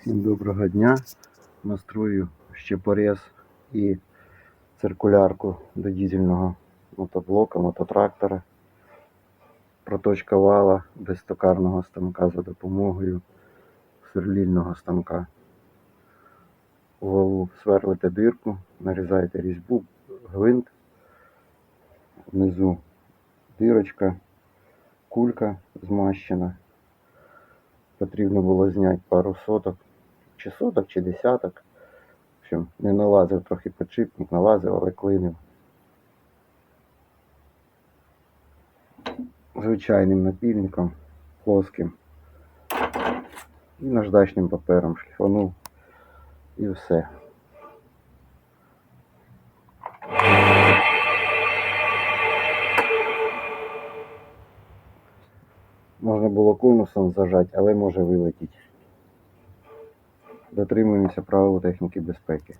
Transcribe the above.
Всім доброго дня. Настрою щепорез і циркулярку до дізельного мотоблока, мототрактора. Проточка вала без токарного станка за допомогою сверлільного станка. У валу сверлите дирку, нарізаєте різьбу, гвинт. Внизу дирочка, кулька змащена. Потрібно було зняти пару соток, чи соток, чи десяток. В общем, не налазив трохи підшипник, налазив, але клинив. Звичайним напільником, плоским. І наждачним папером шліфанув. І все. Можна було конусом зажати, але може вилетіти. Дотримуємося правил техніки безпеки.